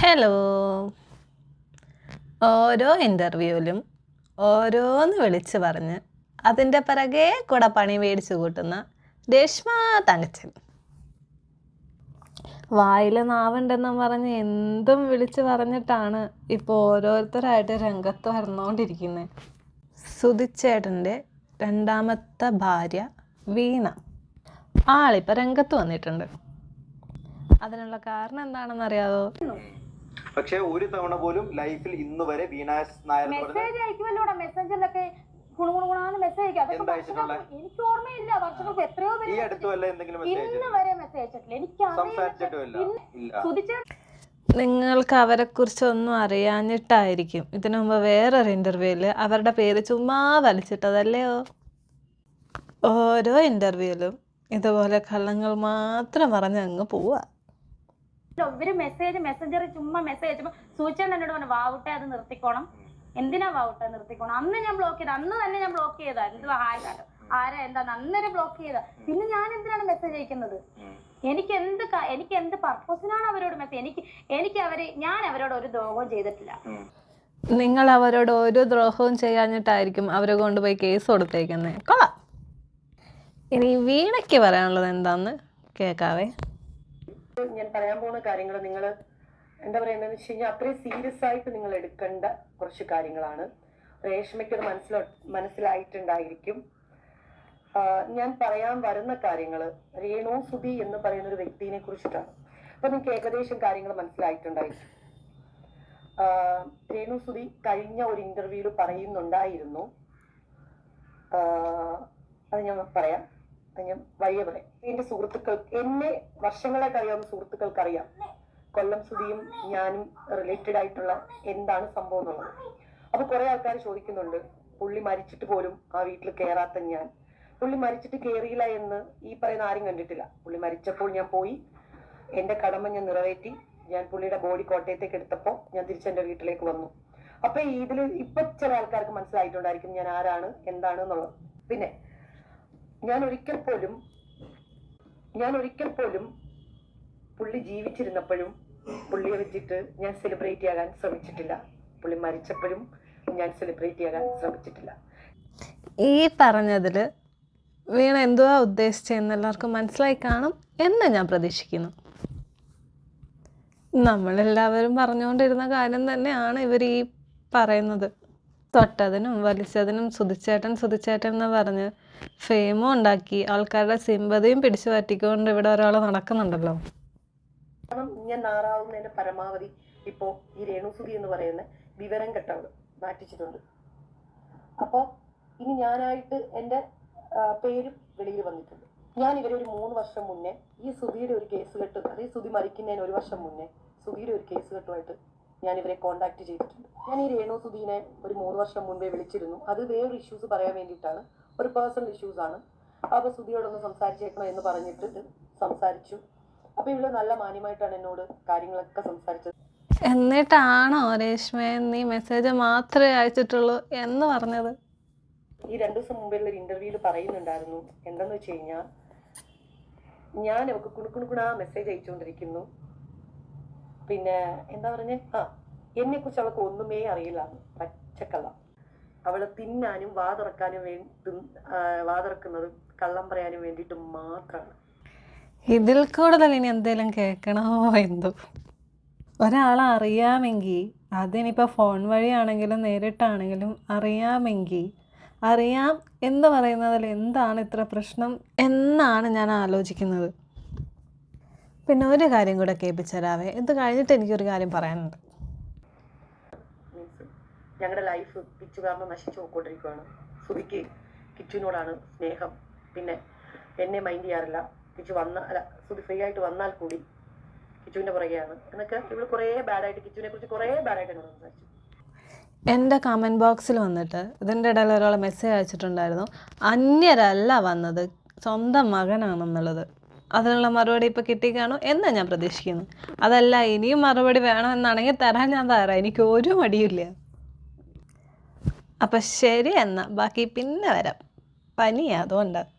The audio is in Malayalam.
ഹലോ ഓരോ ഇന്റർവ്യൂവിലും ഓരോന്ന് വിളിച്ച് പറഞ്ഞ് അതിന്റെ പിറകെ കൂടെ പണി മേടിച്ചു കൂട്ടുന്ന രേഷ്മ തങ്കച്ചൻ. വായിൽ നാവുണ്ടെന്നും പറഞ്ഞ് എന്തും വിളിച്ച് പറഞ്ഞിട്ടാണ് ഇപ്പോൾ ഓരോരുത്തരായിട്ട് രംഗത്ത് വരുന്നുകൊണ്ടിരിക്കുന്നത് സുധിച്ചേട്ടന്റെ രണ്ടാമത്തെ ഭാര്യ വീണ. ആളിപ്പോൾ രംഗത്ത് വന്നിട്ടുണ്ട്. അതിനുള്ള കാരണം എന്താണെന്ന് അറിയാവോ പക്ഷെ ഒരു തവണ പോലും ലൈഫിൽ ഇന്ന് വരെ വീണാസ് നായർ മെസ്സേജ് അയക്കുമല്ലോടാ? മെസ്സഞ്ചറിലൊക്കെ മെസ്സേജ് അയക്കും. എന്താ അയച്ചിട്ടുള്ളെ? വർഷങ്ങൾക്ക് എനിക്ക് ഓർമ്മയില്ല. വർഷങ്ങൾക്ക് എത്രയോ ഈ പേര് അടുത്ത് വല്ല എന്തെങ്കിലും മെസ്സേജ് ഇന്ന് വരെ മെസ്സേജ് അയച്ചിട്ടില്ല. എനിക്ക് സംസാരിച്ചിട്ടുമില്ല. ഇല്ല. സുധിച്ച നിങ്ങൾക്ക് അവരെക്കുറിച്ച് ഒന്നും അറിയാഞ്ഞിട്ടായിരിക്കും. ഇതിനു മുമ്പ് വേറൊരു ഇന്റർവ്യൂവിൽ അവരുടെ പേര് ചുമ്മാ വലിച്ചിട്ടതല്ലയോ ഓരോ ഇന്റർവ്യൂവിലും ഇതുപോലെ കള്ളങ്ങൾ മാത്രം പറഞ്ഞ് അങ്ങ് പോവുക ഇവർ മെസ്സേജ് മെസ്സഞ്ചറിൽ ചുമ്മാ മെസ്സേജ് അയച്ചപ്പോ സൂചന എന്നോട് പറഞ്ഞു വാവുട്ടെ അത് നിർത്തിക്കോണം. എന്തിനാ വാവുട്ടെ നിർത്തിക്കോണം? അന്ന് ഞാൻ ബ്ലോക്ക് ചെയ്ത അന്ന് തന്നെ ഞാൻ ബ്ലോക്ക് ചെയ്ത എന്തുവാ ഹായ് കാട്ടോ ആരാ എന്താ? അന്നേരം ബ്ലോക്ക് ചെയ്ത പിന്നെ ഞാൻ എന്തിനാണ് മെസ്സേജ് അയക്കുന്നത്? എനിക്ക് എന്ത് എനിക്ക് എന്ത് പർപ്പസിനാണ് അവരോട് മെസ്സേജ് എനിക്ക് എനിക്ക് അവർ ഞാൻ അവരോട് ഒരു ദ്രോഹവും ചെയ്തിട്ടില്ല. നിങ്ങൾ അവരോട് ഒരു ദ്രോഹവും ചെയ്യാഞ്ഞിട്ടായിരിക്കും അവരെ കൊണ്ടുപോയി കേസ് കൊടുത്തേക്കുന്നത് കൊള്ളാം. ഇനി വീണയ്ക്ക് പറയാനുള്ളത് എന്താന്ന് കേൾക്കാവേ. ഞാൻ പറയാൻ പോകുന്ന കാര്യങ്ങൾ നിങ്ങൾ എന്താ പറയുന്നത് വെച്ച് കഴിഞ്ഞാൽ അത്രയും സീരിയസ് ആയിട്ട് നിങ്ങൾ എടുക്കേണ്ട കുറച്ച് കാര്യങ്ങളാണ്. രേഷ്മയ്ക്ക് അത് മനസ്സിലോ മനസ്സിലായിട്ടുണ്ടായിരിക്കും. ഞാൻ പറയാൻ വരുന്ന കാര്യങ്ങൾ രേണു സുധി എന്ന് പറയുന്ന ഒരു വ്യക്തിനെ കുറിച്ചിട്ടാണ്. അപ്പൊ നിങ്ങൾക്ക് ഏകദേശം കാര്യങ്ങൾ മനസ്സിലായിട്ടുണ്ടായിരിക്കും. രേണു സുധി കഴിഞ്ഞ ഒരു ഇന്റർവ്യൂവിൽ പറയുന്നുണ്ടായിരുന്നു. അത് ഞാൻ പറയാം. ഞാൻ വഴിയെ പറയാം എന്റെ സുഹൃത്തുക്കൾ എന്നെ വർഷങ്ങളായിട്ട് അറിയാവുന്ന സുഹൃത്തുക്കൾക്ക് അറിയാം കൊല്ലം സുധിയും ഞാനും റിലേറ്റഡ് ആയിട്ടുള്ള എന്താണ് സംഭവം എന്നുള്ളത്. അപ്പൊ കുറെ ആൾക്കാർ ചോദിക്കുന്നുണ്ട് പുള്ളി മരിച്ചിട്ട് പോലും ആ വീട്ടിൽ കയറാത്ത ഞാൻ. പുള്ളി മരിച്ചിട്ട് കയറിയില്ല എന്ന് ഈ പറയുന്ന ആരും കണ്ടിട്ടില്ല. പുള്ളി മരിച്ചപ്പോൾ ഞാൻ പോയി. എന്റെ കടമ ഞാൻ നിറവേറ്റി. ഞാൻ പുള്ളിയുടെ ബോഡി കോട്ടയത്തേക്ക് എടുത്തപ്പോൾ ഞാൻ തിരിച്ചെന്റെ വീട്ടിലേക്ക് വന്നു. അപ്പൊ ഇതിൽ ഇപ്പൊ ചില ആൾക്കാർക്ക് മനസ്സിലായിട്ടുണ്ടായിരിക്കും ഞാൻ ആരാണ് എന്താണ് എന്നുള്ളത്. പിന്നെ ഞാൻ ഒരിക്കൽ പോലും ഞാൻ ഒരിക്കൽ പോലും പുള്ളി ജീവിച്ചിരുന്നപ്പോഴും പുള്ളിയെ വെച്ചിട്ട് ഞാൻ സെലിബ്രേറ്റ് ചെയ്യാൻ ശ്രമിച്ചിട്ടില്ല. പുള്ളി മരിച്ചപ്പോഴും ഞാൻ സെലിബ്രേറ്റ് ചെയ്യാൻ ശ്രമിച്ചിട്ടില്ല. ഈ പറഞ്ഞതിൽ വീണ എന്തുവാ ഉദ്ദേശിച്ചതെന്ന് എല്ലാവർക്കും മനസ്സിലായി കാണും എന്ന് ഞാൻ പ്രതീക്ഷിക്കുന്നു. നമ്മളെല്ലാവരും പറഞ്ഞുകൊണ്ടിരുന്ന കാര്യം തന്നെയാണ് ഇവർ ഈ പറയുന്നത്. തൊട്ടതിനും വലിച്ചതിനും സുതിച്ചേട്ടൻ സുതിച്ചേട്ടൻ എന്ന് പറഞ്ഞ് ഫെയിമും ഉണ്ടാക്കി. ആൾക്കാരുടെ സിമ്പതിയും പിടിച്ചു പറ്റിക്കൊണ്ട് ഇവിടെ ഒരാൾ നടക്കുന്നുണ്ടല്ലോ. ഞാൻ നാറാവുന്നതിന്റെ പരമാവധി ഇപ്പോ ഈ രേണുസുതി എന്ന് പറയുന്ന വിവരം കെട്ടവൾ മാറ്റിച്ചിട്ടുണ്ട്. അപ്പോ ഇനി ഞാനായിട്ട് എന്റെ ആ, പേരും വെളിയിൽ വന്നിട്ടുണ്ട്. ഞാൻ ഇവരെ ഒരു മൂന്ന് വർഷം മുന്നേ ഈ സുധിയുടെ ഒരു കേസ് കെട്ട് അതേ സുധി മരിക്കുന്നതിന് ഒരു വർഷം മുന്നേ സുധിയുടെ ഒരു കേസ് കെട്ടുമായിട്ട് ഞാൻ ഇവരെ കോണ്ടാക്ട് ചെയ്തിട്ടുണ്ട്. ഞാൻ ഈ രേണു സുധീനെ ഒരു മൂന്ന് വർഷം മുൻപേ വിളിച്ചിരുന്നു. അത് വേറൊരു ഇഷ്യൂസ് പറയാൻ വേണ്ടിയിട്ടാണ്. ഒരു പേഴ്സണൽ ഇഷ്യൂസ് ആണ്. അപ്പോൾ സുധിയോടൊന്ന് സംസാരിച്ചേക്കണം എന്ന് പറഞ്ഞിട്ട് സംസാരിച്ചു. അപ്പോൾ ഇവൾ നല്ല മാന്യമായിട്ടാണ് എന്നോട് കാര്യങ്ങളൊക്കെ സംസാരിച്ചത്. എന്നിട്ടാണോ രേഷ്മ നീ മെസ്സേജ് മാത്രമേ അയച്ചിട്ടുള്ളൂ എന്ന് പറഞ്ഞത്? ഈ രണ്ടു ദിവസം മുമ്പുള്ള ഒരു ഇന്റർവ്യൂൽ പറയുന്നുണ്ടായിരുന്നു. എന്താന്ന് വെച്ച് കഴിഞ്ഞാൽ ഞാൻ അവക്ക് കുണുക്കുണുക്കുണ മെസ്സേജ് അയച്ചുകൊണ്ടിരിക്കുന്നു. പിന്നെ എന്താ പറഞ്ഞേ? ആ എന്നെ കുറിച്ച് അവൾക്ക് ഒന്നുമേ അറിയില്ല. പച്ചക്കള്ള. അവൾ തിന്നാനും വാതിറക്കാനും വേണ്ടി വാതിറക്കുന്നത് കള്ളം പറയാനും വേണ്ടിയിട്ട് മാത്രമാണ് ഇതിൽ കൂടുതൽ ഇനി എന്തെങ്കിലും കേൾക്കണോ? എന്തോ. ഒരാളെ അറിയാമെങ്കിൽ അതിനിപ്പോൾ ഫോൺ വഴിയാണെങ്കിലും നേരിട്ടാണെങ്കിലും അറിയാമെങ്കിൽ അറിയാം എന്ന് പറയുന്നതിൽ എന്താണ് ഇത്ര പ്രശ്നം എന്നാണ് ഞാൻ ആലോചിക്കുന്നത്. പിന്നെ ഒരു കാര്യം കൂടെ കേൾപ്പിച്ചരാവേ ഇത് കഴിഞ്ഞിട്ട് എനിക്കൊരു കാര്യം പറയാനുണ്ട്. ഞങ്ങളുടെ ലൈഫ് പിച്ചു കാരണം നശിച്ചു പോയിക്കൊണ്ടിരിക്കുകയാണ് സുധിക്ക് കിച്ചുവിനോടാണ് സ്നേഹം. പിന്നെ എന്നെ മൈൻഡ് ചെയ്യാറില്ല. കിച്ചു വന്ന അല്ല സുധി ഫ്രീ ആയിട്ട് വന്നാൽ കൂടി കിച്ചുവിന്റെ പുറകെയാണ്. എന്നൊക്കെ ഇവൾ കുറേ ബാഡായിട്ട് കിച്ചുവിനെ കുറിച്ച് കുറേ ബാഡായിട്ട് എന്നോട് സംസാരിച്ചു. എന്റെ കമന്റ് ബോക്സിൽ വന്നിട്ട് ഇതിന്റെ ഇടയിൽ ഒരാൾ മെസ്സേജ് അയച്ചിട്ടുണ്ടായിരുന്നു. അന്യരല്ല വന്നത്. സ്വന്തം മകനാണെന്നുള്ളത്. അതിനുള്ള മറുപടി ഇപ്പോൾ കിട്ടിക്കാണോ എന്ന് ഞാൻ പ്രതീക്ഷിക്കുന്നു. അതല്ല ഇനിയും മറുപടി വേണമെന്നാണെങ്കിൽ തരാൻ ഞാൻ തരാം എനിക്ക് ഒരു മടിയില്ല അപ്പം ശരി എന്നാൽ ബാക്കി പിന്നെ വരാം. പനിയാ അതുകൊണ്ടാണ്